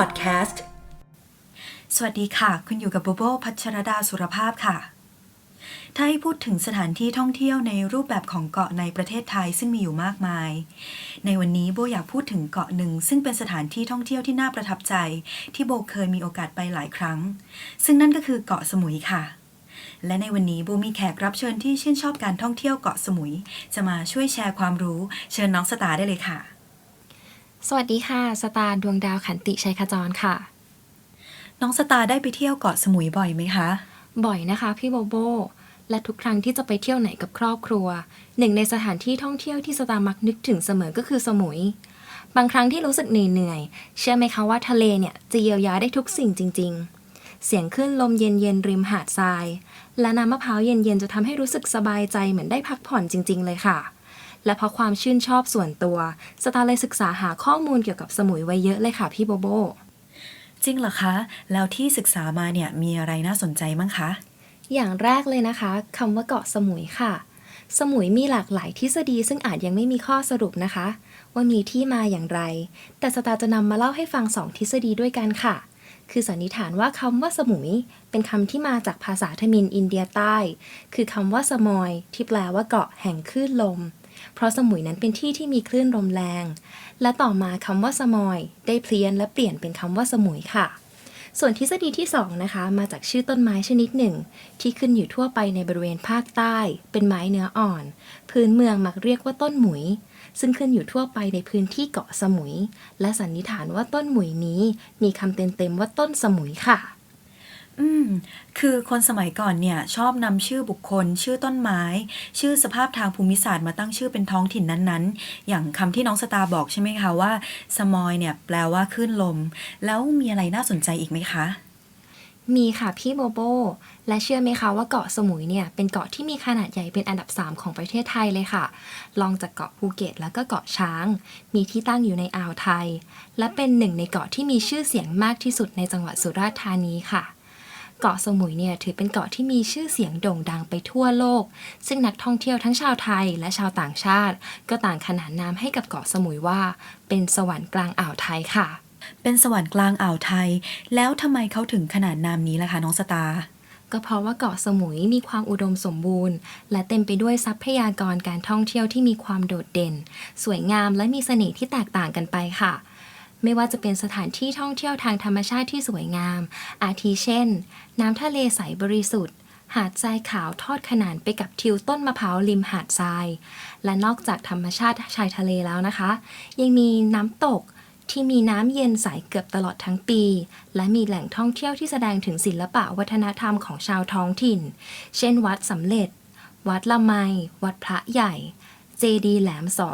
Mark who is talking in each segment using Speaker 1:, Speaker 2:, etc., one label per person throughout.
Speaker 1: Podcast สวัสดีค่ะ คุณอยู่กับโบโบพัชรดาสุรภาพค่ะ ถ้าให้พูดถึงสถานที่ท่องเที่ยวในรูปแบบของเกาะในประเทศไทยซึ่งมีอยู่มากมาย ในวันนี้โบอยากพูดถึงเกาะหนึ่ง ซึ่งเป็นสถานที่ท่องเที่ยวที่น่าประทับใจ ที่โบเคยมีโอกาสไปหลายครั้ง ซึ่งนั่นก็คือเกาะสมุยค่ะและในวันนี้โบมีแขกรับเชิญที่ชื่นชอบการท่องเที่ยวเกาะสมุย จะมาช่วยแชร์ความรู้ เชิญน้องสตาร์ได้เลยค่ะ
Speaker 2: สวัสดีค่ะ สตาร์ดวงดาวขันติชัยขจรค่ะ
Speaker 1: น้องสตาร์ได้ไปเที่ยวเกาะสมุยบ่อยไหมคะ
Speaker 2: บ่อยนะคะ พี่โบโบ และทุกครั้งที่จะไปเที่ยวไหนกับครอบครัว หนึ่งในสถานที่ท่องเที่ยวที่สตาร์มักนึกถึงเสมอก็คือสมุย บางครั้งที่รู้สึกเหนื่อยๆเชื่อไหมคะว่าทะเลเนี่ยจะเยียวยาได้ทุกสิ่งจริง ๆ เสียงคลื่นลมเย็นๆริมหาดทราย และน้ำมะพร้าวเย็นๆจะทำให้รู้สึกสบายใจเหมือนได้พักผ่อนจริง ๆ เลยค่ะ และเพราะความชื่นชอบส่วนตัว สตาร์เลยศึกษาหาข้อมูลเกี่ยวกับสมุยไว้เยอะเลยค่ะพี่โบโบ
Speaker 1: จริงเหรอคะ แล้วที่ศึกษามาเนี่ยมีอะไรน่าสนใจมั้งคะ
Speaker 2: อย่างแรกเลยนะคะคำว่าเกาะสมุยค่ะ สมุยมีหลากหลายทฤษฎีซึ่งอาจยังไม่มีข้อสรุปนะคะ ว่ามีที่มาอย่างไร แต่สตาร์จะนำมาเล่าให้ฟังสองทฤษฎีด้วยกันค่ะ คือสันนิษฐานว่าคำว่าสมุย เป็นคำที่มาจากภาษาทมินอินเดียใต้ คือคำว่าสมอย ที่แปลว่าเกาะแห่งคลื่นลม เพราะสมุยนั้นเป็นที่ที่มีคลื่นลมแรง และต่อมาคำว่าสมอย ได้เพลียนและเปลี่ยนเป็นคำว่าสมุยค่ะ ส่วนทฤษฎีที่2นะคะมาจากชื่อต้นไม้ชนิดหนึ่ง ที่ขึ้นอยู่ทั่วไปในบริเวณภาคใต้ เป็นไม้เนื้ออ่อน พื้นเมืองมักเรียกว่าต้นหมุยซึ่งขึ้นอยู่ทั่วไปในพื้นที่เกาะสมุย และสันนิษฐานว่าต้นหมุยนี้ มีคำเต็มๆว่าต้นสมุยค่ะ
Speaker 1: อืม คือคนสมัยก่อนเนี่ยชอบนำชื่อบุคคล ชื่อต้นไม้ ชื่อสภาพทางภูมิศาสตร์มาตั้งชื่อเป็นท้องถิ่นนั้นๆ อย่างคำที่น้องสตาร์บอกใช่ไหมคะว่าสมอยเนี่ยแปลว่าคลื่นลม แล้วมีอะไรน่าสนใจอีกไหมคะ
Speaker 2: มีค่ะพี่โบโบ และเชื่อไหมคะว่าเกาะสมุยเนี่ยเป็นเกาะที่มีขนาดใหญ่เป็นอันดับ 3 ของประเทศไทยเลยค่ะรองจากเกาะภูเก็ตแล้วก็เกาะช้าง มีที่ตั้งอยู่ในอ่าวไทย และเป็นหนึ่งในเกาะที่มีชื่อเสียงมากที่สุดในจังหวัดสุราษฎร์ธานีค่ะ เกาะสมุยเนี่ยถือเป็นเกาะที่มีชื่อเสียงโด่งดังไปทั่วโลก ซึ่งนักท่องเที่ยวทั้งชาวไทยและชาวต่างชาติ ก็ต่างขนานนามให้กับเกาะสมุยว่า เป็นสวรรค์กลางอ่าวไทยค่ะ
Speaker 1: เป็นสวรรค์กลางอ่าวไทย แล้วทำไมเขาถึงขนาดนามนี้ล่ะคะน้องสตาร์
Speaker 2: ก็เพราะว่าเกาะสมุยมีความอุดมสมบูรณ์ และเต็มไปด้วยทรัพยากรการท่องเที่ยวที่มีความโดดเด่น สวยงามและมีเสน่ห์ที่แตกต่างกันไปค่ะ ไม่ว่าจะเป็นสถานที่ท่องเที่ยวทางธรรมชาติที่สวยงาม อาทิเช่น น้ำทะเลใสบริสุทธิ์ หาดทรายขาวทอดขนานไปกับทิวต้นมะพร้าวริมหาดทราย และนอกจากธรรมชาติชายทะเลแล้วนะคะ ยังมีน้ำตกที่มีน้ำเย็นใสเกือบตลอดทั้งปี และมีแหล่งท่องเที่ยวที่แสดงถึงศิลปะวัฒนธรรมของชาวท้องถิ่น เช่น วัดสำเร็จ วัดละไม วัดพระใหญ่ เจดีแหลมสอ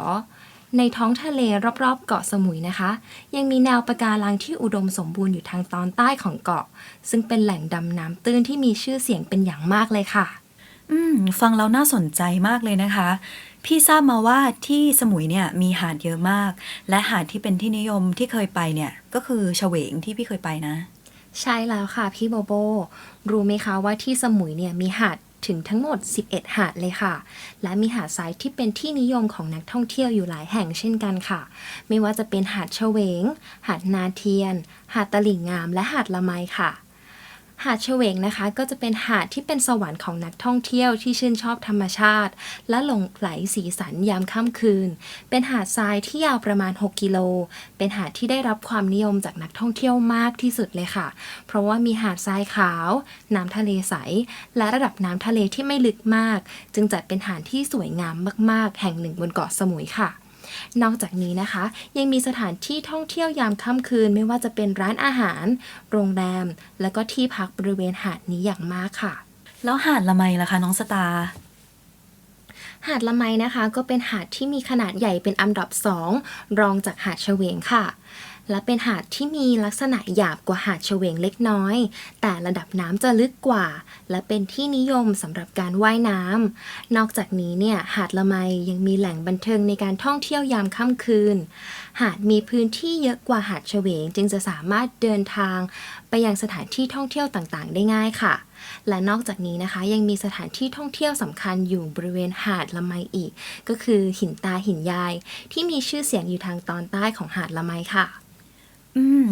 Speaker 2: ในท้องทะเลรอบๆ เกาะสมุยนะคะ ยังมีแนวปะการังที่อุดมสมบูรณ์อยู่ทางตอนใต้ของเกาะ ซึ่งเป็นแหล่งดำน้ำตื้นที่มีชื่อเสียงเป็นอย่างมากเลยค่ะ
Speaker 1: อืม ฟังแล้วน่าสนใจมากเลยนะคะ พี่ทราบมาว่าที่สมุยเนี่ยมีหาดเยอะมาก และหาดที่เป็นที่นิยมที่เคยไปเนี่ย ก็คือเฉวงที่พี่เคยไปนะ
Speaker 2: ใช่แล้วค่ะพี่โบโบ รู้ไหมคะว่าที่สมุยเนี่ยมีหาด ถึงทั้งหมด 11 หาดเลยค่ะ และมีหาดทรายที่เป็นที่นิยมของนักท่องเที่ยวอยู่หลายแห่งเช่นกันค่ะ ไม่ว่าจะเป็นหาดเฉวง หาดนาเทียน หาดตลิ่งงาม และหาดละไมค่ะ หาดเฉวงนะคะ ก็จะเป็นหาดที่เป็นสวรรค์ของนักท่องเที่ยวที่ชื่นชอบธรรมชาติ และหลงไหลสีสันยามค่ำคืน เป็นหาดทรายที่ยาวประมาณ 6 กิโล เป็นหาดที่ได้รับความนิยมจากนักท่องเที่ยวมากที่สุดเลยค่ะ เพราะว่ามีหาดทรายขาว น้ำทะเลใส และระดับน้ำทะเลที่ไม่ลึกมาก จึงจัดเป็นหาดที่สวยงามมาก ๆ แห่งหนึ่งบนเกาะสมุยค่ะ นอกจากนี้นะคะ ยังมีสถานที่ท่องเที่ยวยามค่ำคืนไม่ว่าจะเป็นร้านอาหาร โรงแรม และก็ที่พักบริเวณหาดนี้อย่างมากค่ะ
Speaker 1: แล้วหาดละไมล่ะคะน้องสตาร์
Speaker 2: หาดละไมนะคะ ก็เป็นหาดที่มีขนาดใหญ่เป็นอันดับสองรองจากหาดเฉวงค่ะ และเป็นหาดที่มีลักษณะหยาบกว่าหาดเฉวงเล็กน้อย แต่ระดับน้ำจะลึกกว่า และเป็นที่นิยมสำหรับการว่ายน้ำนอกจากนี้เนี่ยหาดละไมยังมีแหล่งบันเทิงในการท่องเที่ยวยามค่ำคืน หาดมีพื้นที่เยอะกว่าหาดเฉวง จึงจะสามารถเดินทาง ไปยังสถานที่ท่องเที่ยวต่างๆ ได้ง่ายค่ะและนอกจากนี้นะคะยังมีสถานที่ท่องเที่ยวสำคัญอยู่บริเวณหาดละไมอีก ก็คือหินตาหินยาย ที่มีชื่อเสียงอยู่ทางตอนใต้ของหาดละไมค่ะ
Speaker 1: อืม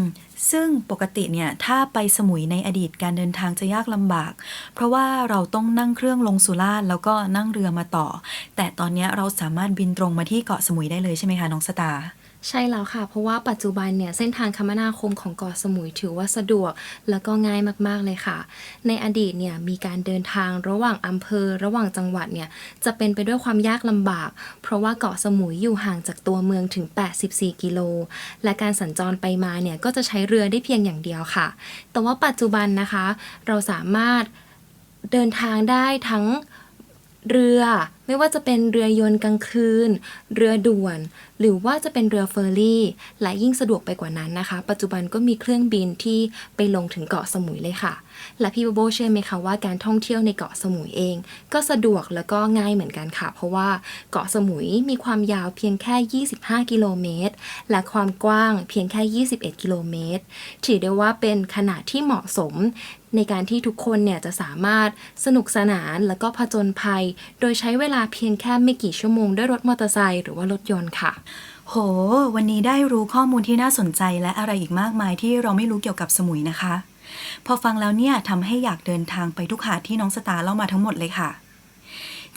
Speaker 1: ซึ่งปกติเนี่ย ถ้าไปสมุยในอดีตการเดินทางจะยากลำบาก เพราะว่าเราต้องนั่งเครื่องลงสุราษฎร์แล้วก็นั่งเรือมาต่อ แต่ตอนเนี้ยเราสามารถบินตรงมาที่เกาะสมุยได้เลยใช่ไหมคะน้องสตาร์
Speaker 2: ใช่แล้วค่ะ เพราะว่าปัจจุบันเนี่ยเส้นทางคมนาคมของเกาะสมุยถือว่าสะดวก แล้วก็ง่ายมากๆเลยค่ะ ในอดีตเนี่ยมีการเดินทางระหว่างอำเภอ ระหว่างจังหวัดเนี่ยจะเป็นไปด้วยความยากลำบาก เพราะว่าเกาะสมุยอยู่ห่างจากตัวเมืองถึง 84 กิโล และการสัญจรไปมาเนี่ยก็จะใช้เรือได้เพียงอย่างเดียวค่ะ แต่ว่าปัจจุบันนะคะ เราสามารถเดินทางได้ทั้งเรือ ไม่ว่าจะเป็นเรือยนต์กลางคืน เรือด่วน หรือว่าจะเป็นเรือเฟอร์รี่ และยิ่งสะดวกไปกว่านั้นนะคะ ปัจจุบันก็มีเครื่องบินที่ไปลงถึงเกาะสมุยเลยค่ะ และพี่โบโบเชื่อไหมคะว่าการท่องเที่ยวในเกาะสมุยเอง ก็สะดวกแล้วก็ง่ายเหมือนกันค่ะ เพราะว่าเกาะสมุยมีความยาวเพียงแค่ 25 กิโลเมตร และความกว้างเพียงแค่ 21 กิโลเมตร ถือได้ว่าเป็นขนาดที่เหมาะสมในการที่ทุกคนเนี่ยจะสามารถสนุกสนานแล้วก็ผจญภัย โดยใช้เวลาเพียงแค่ไม่กี่ชั่วโมงด้วยรถมอเตอร์ไซค์หรือว่ารถยนต์ค่ะ
Speaker 1: โห วันนี้ได้รู้ข้อมูลที่น่าสนใจและอะไรอีกมากมายที่เราไม่รู้เกี่ยวกับสมุยนะคะ พอฟังแล้วเนี่ยทำให้อยากเดินทางไปทุกหาดที่น้องสตาร์เล่ามาทั้งหมดเลยค่ะ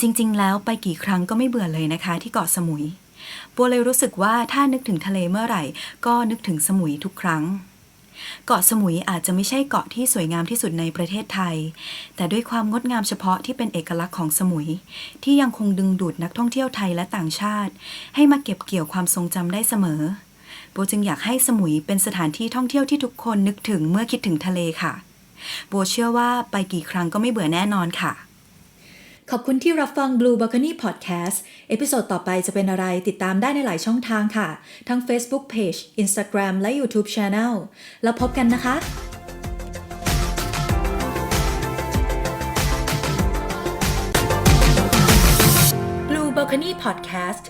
Speaker 1: จริง ๆ แล้วไปกี่ครั้งก็ไม่เบื่อเลยนะคะ ที่เกาะสมุยบัวเลยรู้สึกว่าถ้านึกถึงทะเลเมื่อไหร่ ก็นึกถึงสมุยทุกครั้ง เกาะสมุยอาจจะไม่ใช่เกาะที่สวยงามที่สุดในประเทศไทย แต่ด้วยความงดงามเฉพาะที่เป็นเอกลักษณ์ของสมุย ที่ยังคงดึงดูดนักท่องเที่ยวไทยและต่างชาติ ให้มาเก็บเกี่ยวความทรงจำได้เสมอ โบจึงอยากให้สมุยเป็นสถานที่ท่องเที่ยวที่ทุกคนนึกถึงเมื่อคิดถึงทะเลค่ะ โบเชื่อว่าไปกี่ครั้งก็ไม่เบื่อแน่นอนค่ะ ขอบคุณที่รับฟัง Blue Balcony Podcast เอพิโซดต่อไปจะเป็นอะไรติดตามได้ในหลายช่องทางค่ะ ทั้ง Facebook Page Instagram และ YouTube Channel แล้วพบกันนะคะ Blue Balcony Podcast